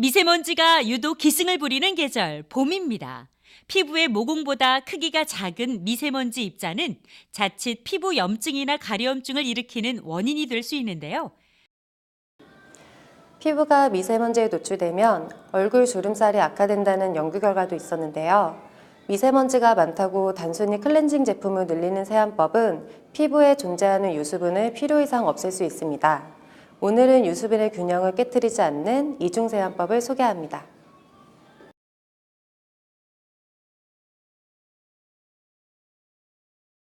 미세먼지가 유독 기승을 부리는 계절, 봄입니다. 피부의 모공보다 크기가 작은 미세먼지 입자는 자칫 피부 염증이나 가려움증을 일으키는 원인이 될 수 있는데요. 피부가 미세먼지에 노출되면 얼굴 주름살이 악화된다는 연구 결과도 있었는데요. 미세먼지가 많다고 단순히 클렌징 제품을 늘리는 세안법은 피부에 존재하는 유수분을 필요 이상 없앨 수 있습니다. 오늘은 유수분의 균형을 깨뜨리지 않는 이중 세안법을 소개합니다.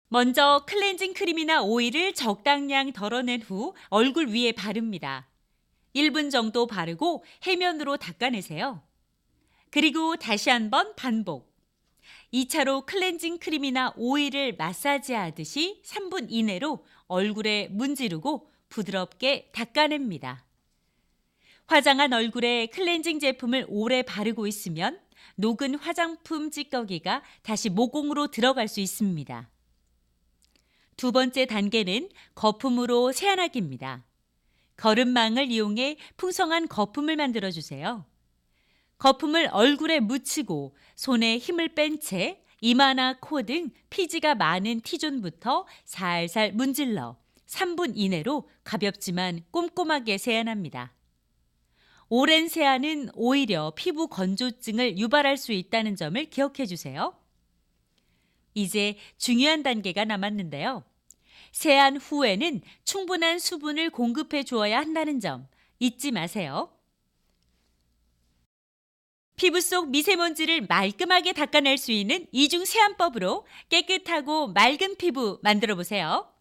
먼저 클렌징 크림이나 오일을 적당량 덜어낸 후 얼굴 위에 바릅니다. 1분 정도 바르고 해면으로 닦아내세요. 그리고 다시 한번 반복. 2차로 클렌징 크림이나 오일을 마사지하듯이 3분 이내로 얼굴에 문지르고 부드럽게 닦아냅니다. 화장한 얼굴에 클렌징 제품을 오래 바르고 있으면 녹은 화장품 찌꺼기가 다시 모공으로 들어갈 수 있습니다. 두 번째 단계는 거품으로 세안하기입니다. 거름망을 이용해 풍성한 거품을 만들어 주세요. 거품을 얼굴에 묻히고 손에 힘을 뺀 채 이마나 코 등 피지가 많은 T존부터 살살 문질러 3분 이내로 가볍지만 꼼꼼하게 세안합니다. 오랜 세안은 오히려 피부 건조증을 유발할 수 있다는 점을 기억해 주세요. 이제 중요한 단계가 남았는데요. 세안 후에는 충분한 수분을 공급해 주어야 한다는 점 잊지 마세요. 피부 속 미세먼지를 말끔하게 닦아낼 수 있는 이중 세안법으로 깨끗하고 맑은 피부 만들어 보세요.